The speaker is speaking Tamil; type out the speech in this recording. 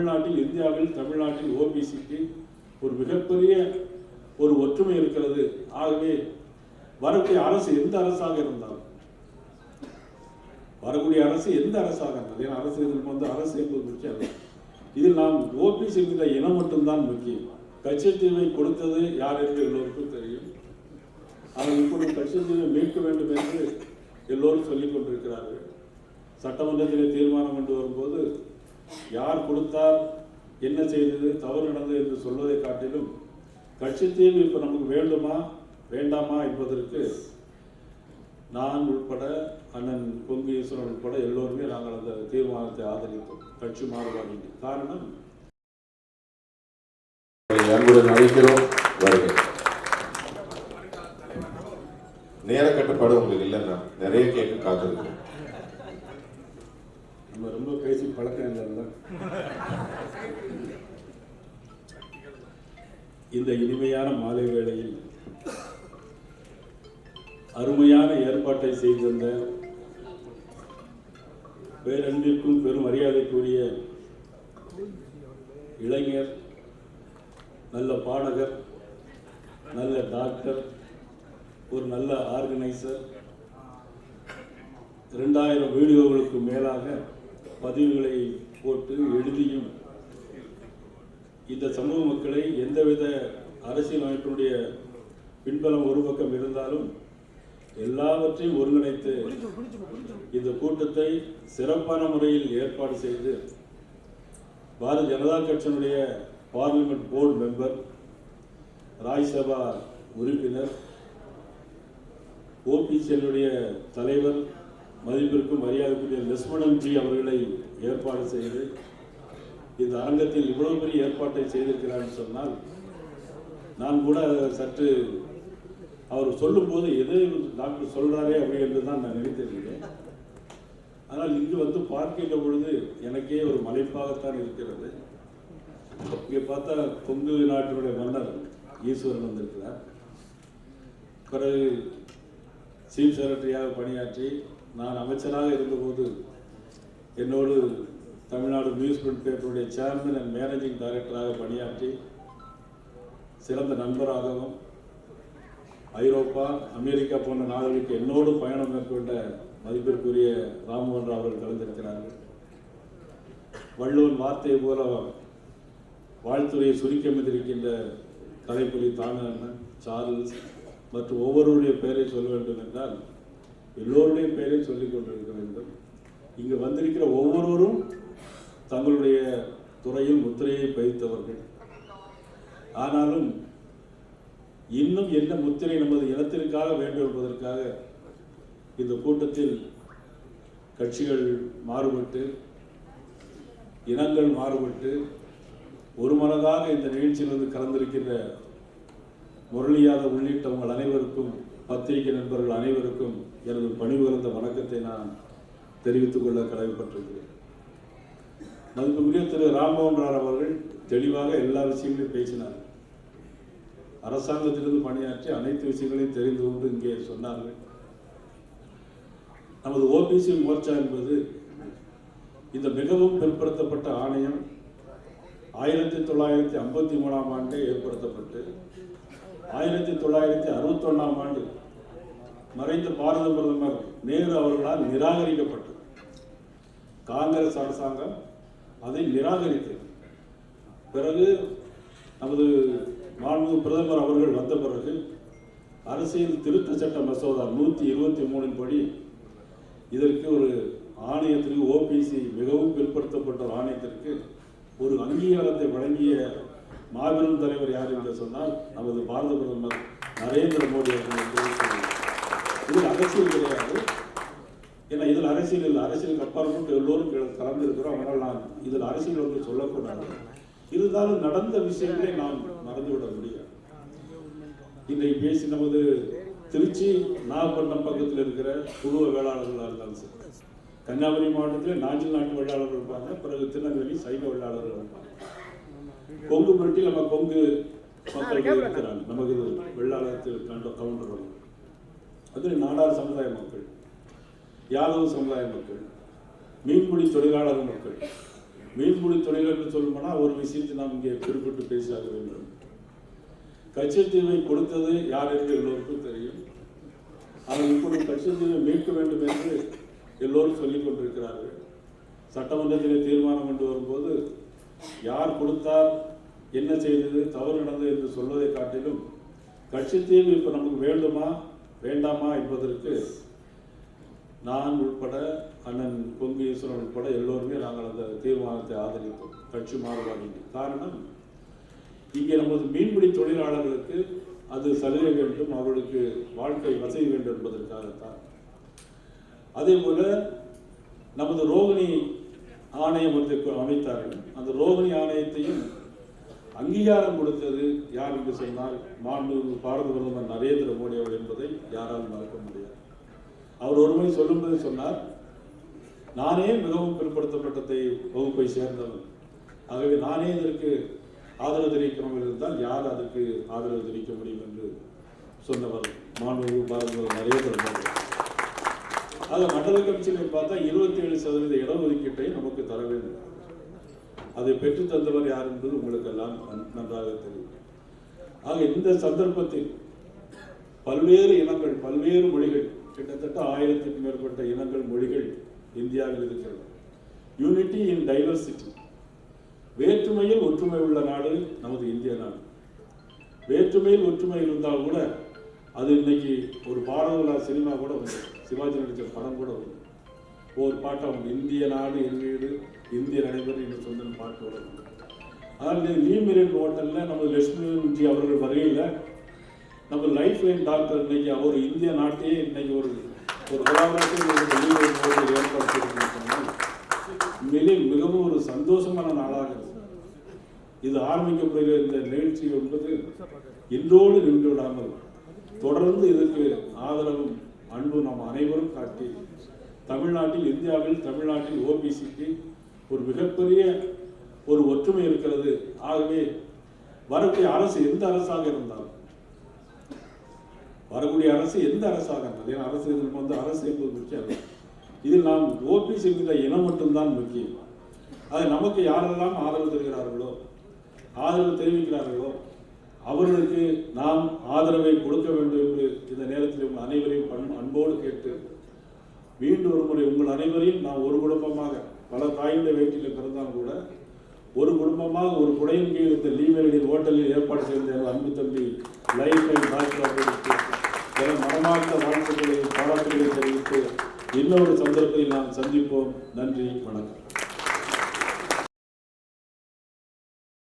தமிழ்நாட்டில் இந்தியாவில் தமிழ்நாட்டில் ஓபிசிக்கு ஒரு மிகப்பெரிய ஒரு ஒற்றுமை இருக்கிறது. ஆகவே வரக்கூடிய அரசு எந்த அரசாக இருந்தாலும் வரக்கூடிய அரசு எந்த அரசாக இருந்தது ஏன்னா அரசு இதில் வந்து அரசு என்பது முக்கியம் அல்ல. இதில் நாம் ஓபிசி என்கிற இனம் மட்டும்தான் முக்கியம். கட்சித்தீவை கொடுத்தது யார் என்று எல்லோருக்கும் தெரியும். ஆனால் இப்பொழுது கட்சித்தீவை மீட்க வேண்டும் என்று எல்லோரும் சொல்லிக் கொண்டிருக்கிறார்கள். சட்டமன்றத்திலே தீர்மானம் கொண்டு வரும்போது யார் கொடுத்தார் என்ன செய்தது தவறு நடந்தது என்று சொல்வதை காட்டிலும் கட்சி தீர்வு இப்போ நமக்கு வேண்டுமா வேண்டாமா என்பதற்கு நான் உட்பட அண்ணன் கொங்கு ஈஸ்வரன் உட்பட எல்லோருமே நாங்கள் அந்த தீர்மானத்தை ஆதரித்தோம். கட்சி மாறுபாடு காரணம்? உங்களை அன்புடன் அழைக்கிறோம். வருக. நேர கட்டுப்பாடு உங்களுக்கு இல்லைன்னா நிறைய கேட்க காத்திருக்கேன் நம்ம ரொம்ப பேசி பழக்கம் இல்லைல்ல இந்த இனிமையான மாலை வேளையில் அருமையான ஏற்பாட்டை செய்திருந்த பேரன்பிற்கும் பெரும் மரியாதைக்குரிய இளைஞர் நல்ல பாடகர் நல்ல டாக்டர் ஒரு நல்ல ஆர்கனைசர் இரண்டாயிரம் வீடியோகளுக்கு மேலாக பதிவுகளை போட்டு எழுதியும். இந்த சமூக மக்களை எந்தவித அரசியல் அமைப்பினுடைய பின்பலம் ஒரு பக்கம் இருந்தாலும் எல்லாவற்றையும் ஒருங்கிணைத்து இந்த கூட்டத்தை சிறப்பான முறையில் ஏற்பாடு செய்து பாரதிய ஜனதா கட்சியினுடைய பார்லிமெண்ட் போர்டு மெம்பர் ராஜ்சபா உறுப்பினர் ஓபிசிஎல்லுடைய தலைவர் மதிப்பிற்கும் மரியாதைக்குரிய லெஸ்மணன் ஜி அவர்களை ஏற்பாடு செய்து இந்த அரங்கத்தில் இவ்வளவு பெரிய ஏற்பாட்டை செய்திருக்கிறார் சொன்னால் நான் கூட சற்று அவர் சொல்லும்போது எது டாக்டர் சொல்கிறாரே அப்படி என்று தான் நான் நினைத்திருக்கிறேன் ஆனால் இங்கு வந்து பார்க்கின்ற பொழுது எனக்கே ஒரு மலைப்பாகத்தான் இருக்கிறது. இங்கே பார்த்தா கொங்கு நாட்டினுடைய மன்னர் ஈஸ்வரன் வந்திருக்கிறார். பிறகு சீஃப் செக்ரட்டரியாக பணியாற்றி நான் அமைச்சராக இருந்தபோது என்னோடு தமிழ்நாடு நியூஸ் பிரிண்ட் பேப்பருடைய சேர்மன் அண்ட் மேனேஜிங் டைரக்டராக பணியாற்றி சிறந்த நண்பராகவும் ஐரோப்பா அமெரிக்கா போன்ற நாடுகளுக்கு என்னோடு பயணம் மேற்கொண்ட மதிப்பிற்குரிய ராமமோகன் ராவ் அவர்கள் கலந்திருக்கிறார்கள். வள்ளுவன் வார்த்தை போல வாழ்த்துறையை சுருக்கமிட்டிருக்கின்ற கலைப்புலி தாமிரண்ணன் சார்ல்ஸ் மற்றும் ஒவ்வொருவருடைய பெயரை சொல்ல வேண்டும் என்றால் எல்லோருடைய பெயரையும் சொல்லிக் கொண்டிருக்க வேண்டும். இங்கு வந்திருக்கிற ஒவ்வொருவரும் தங்களுடைய துறையில் முத்திரையை பதித்தவர்கள். ஆனாலும் இன்னும் என்ன முத்திரை நமது இனத்திற்காக வேண்டும் என்பதற்காக இந்த கூட்டத்தில் கட்சிகள் மாறுபட்டு இனங்கள் மாறுபட்டு ஒரு மனதாக இந்த நிகழ்ச்சியில் வந்து கலந்திருக்கின்ற முரளியாத உள்ளிட்ட உங்கள் அனைவருக்கும் பத்திரிகை நண்பர்கள் அனைவருக்கும் எனது பணிபுரிந்த வணக்கத்தை நான் தெரிவித்துக் கொள்ள கடமைப்பட்டிருக்கிறேன். மதிப்புக்குரிய திரு ராம்மோகன் ராவ் அவர்கள் தெளிவாக எல்லா விஷயங்களையும் பேசினார். அரசாங்கத்திலிருந்து பணியாற்றி அனைத்து விஷயங்களையும் தெரிந்து கொண்டு இங்கே சொன்னார்கள். நமது ஓபிசி மோர்ச்சா என்பது இந்த மிகவும் பிற்படுத்தப்பட்ட ஆணையம் ஆயிரத்தி தொள்ளாயிரத்தி ஐம்பத்தி மூணாம் ஆண்டே ஏற்படுத்தப்பட்டு ஆயிரத்தி தொள்ளாயிரத்தி அறுபத்தொன்னாம் ஆண்டு மறைந்த பாரத பிரதமர் நேரு அவர்களால் நிராகரிக்கப்பட்டது. காங்கிரஸ் அரசாங்கம் அதை நிராகரித்தது. பிறகு நமது மாண்பு பிரதமர் அவர்கள் வந்த பிறகு அரசியல் திருத்த சட்ட மசோதா நூற்றி இருபத்தி மூணின் படி இதற்கு ஒரு ஆணையத்திற்கு ஓபிசி மிகவும் பிற்படுத்தப்பட்ட ஒரு ஆணையத்திற்கு ஒரு அங்கீகாரத்தை வழங்கிய மாபெரும் தலைவர் யார் என்று சொன்னால் நமது பாரத பிரதமர் நரேந்திர மோடி அவர்கள் என்று இதில் அரசியல் கிடையாது. ஏன்னா இதில் அரசியல் இல்லை. அரசியலுக்கு அப்பாற்பட்டு எல்லோரும் கல- கலந்திருக்கிறோம். அதனால் நான் இதில் அரசியல் ஒன்று சொல்லக்கூடாது. இருந்தாலும் நடந்த விஷயங்களை நாம் மறந்துவிட முடியாது. இன்றைக்கு பேசி நமது திருச்சி நாகப்பட்டினம் பக்கத்தில் இருக்கிற குழுவ வேளாளர்களாக இருந்தாலும் சரி. கன்னியாகுமரி மாவட்டத்தில் நாஞ்சில் நாட்டு வெள்ளாளர்கள் இருப்பாங்க. பிறகு திருநெல்வேலி சைவ வெள்ளாளர்கள் இருப்பாங்க. கொங்கு புரட்டி நம்ம கொங்கு மக்கள் இருக்கிறாங்க. நமக்கு இது வெள்ளாளத்தில் கண்ட கவுண்டர்கள் அது நாடார் சமுதாய மக்கள் யாதவ சமுதாய மக்கள் மீன்பிடி தொழிலாளர் மக்கள். மீன்பிடி தொழில் என்று சொல்லணும்னா ஒரு விஷயத்தை நாம் இங்கே குறிப்பிட்டு பேசியாக வேண்டும். கச்சத்தீவை கொடுத்தது யார் என்று எல்லோருக்கும் தெரியும். ஆனால் இப்பொழுது கச்சத்தீவை மீட்க வேண்டும் என்று எல்லோரும் சொல்லிக் கொண்டிருக்கிறார்கள். சட்டமன்றத்திலே தீர்மானம் கொண்டு வரும்போது யார் கொடுத்தார் என்ன செய்தது தவறு நடந்தது என்று சொல்வதை காட்டிலும் கட்சித்தீவு இப்போ நமக்கு வேண்டுமா? வேண்டாமா என்பதற்கு நான் உட்பட அண்ணன் கொங்கு ஈஸ்வரன் உட்பட எல்லோருமே நாங்கள் அந்த தீர்மானத்தை ஆதரித்தோம். கட்சி மாறுபாடு காரணம் இங்கே நமது மீன்பிடி தொழிலாளர்களுக்கு அது சலுகை வேண்டும் அவர்களுக்கு வாழ்க்கை வசதி வேண்டும் என்பதற்காகத்தான். அதே போல நமது ரோகிணி ஆணையம் ஒன்றை அமைத்தார்கள். அந்த ரோகிணி ஆணையத்தையும் அங்கீகாரம் கொடுத்தது யார் என்று சொன்னால் மாண்பு பாரத பிரதமர் நரேந்திர மோடி அவர் என்பதை யாராலும் மறக்க முடியாது. அவர் ஒருமுறை சொல்லும்போது சொன்னார் நானே மிகவும் பிற்படுத்தப்பட்டதை வகுப்பை சேர்ந்தவன். ஆகவே நானே இதற்கு ஆதரவு தெரிவிக்கிறவர்கள் இருந்தால் யார் அதற்கு ஆதரவு தெரிவிக்க முடியும்? என்று சொன்னவர் மாண்பு பாரத நரேந்திர மோடி. ஆக மண்டல கமிஷனில் பார்த்தா இருபத்தி ஏழு சதவீத இடஒதுக்கீட்டை நமக்கு தர வேண்டும். அதை பெற்று தந்தவர் யார் என்பது உங்களுக்கு எல்லாம் நன்றாக தெரியும். ஆக இந்த சந்தர்ப்பத்தில் பல்வேறு இனங்கள் பல்வேறு மொழிகள் கிட்டத்தட்ட ஆயிரத்துக்கு மேற்பட்ட இனங்கள் மொழிகள் இந்தியாவில் இருக்கிறது. யூனிட்டி இன் டைவர்சிட்டி வேற்றுமையில் ஒற்றுமை உள்ள நாடு நமது இந்திய நாடு. வேற்றுமையில் ஒற்றுமை இருந்தால் கூட அது இன்னைக்கு ஒரு பாரத சினிமா கூட வந்து சிவாஜி நடித்த படம் கூட வந்து ஒரு பாட்டம் இந்திய நாடு என் வீடு இந்திய நடைபெறும் என்று சொன்ன பாட்டு வரும். அதனால் லீமிரன் ஹோட்டலில் நம்ம லட்சுமிஜி அவர்கள் வரையில் நம்ம லைஃப் லைன் டாக்டர் இன்னைக்கு அவர் இந்திய நாட்டையே இன்னைக்கு ஒரு ஒரு விழாவாக ஏற்படுத்தியிருக்கோம் உண்மையிலே மிகவும் ஒரு சந்தோஷமான நாளாக இது ஆரம்பிக்கப்படுகிற இந்த நிகழ்ச்சி என்பது இன்றோடு நின்று விடாமல் தொடர்ந்து இதற்கு ஆதரவும் அன்பும் நாம் அனைவரும் காட்டி தமிழ்நாட்டில் இந்தியாவில் தமிழ்நாட்டில் ஓபிசிக்கு ஒரு மிகப்பெரிய ஒரு ஒற்றுமை இருக்கிறது ஆகவே வரக்கூடிய அரசு எந்த அரசாக இருந்தாலும் வரக்கூடிய அரசு எந்த அரசாக இருந்தது ஏன்னா அரசு இதில் வந்து அரசு என்பது முக்கியம் அல்ல. இதில் நாம் ஓபிசி என்கிற இனம் மட்டும்தான் முக்கியம் அது நமக்கு யாரெல்லாம் ஆதரவு தருகிறார்களோ ஆதரவு தெரிவிக்கிறார்களோ அவர்களுக்கு நாம் ஆதரவை கொடுக்க வேண்டும் என்று இந்த நேரத்தில் உங்கள் அனைவரையும் அன்போடு கேட்டு மீண்டும் ஒரு முறை உங்கள் அனைவரையும் நாம் ஒரு குடும்பமாக பல தாயுடைய வயிற்றில் பிறந்தாலும் கூட ஒரு குடும்பமாக ஒரு குடையின் கீழ் இந்த லீவரின் ஹோட்டலில் ஏற்பாடு செய்த அன்பு தம்பி லைஃப் டைம் டாக்டர் என மனமார்ந்த வாழ்த்துக்களை பாராட்டுகளை தெரிவித்து இன்னொரு சந்தர்ப்பத்தில் நாம் சந்திப்போம். நன்றி வணக்கம்.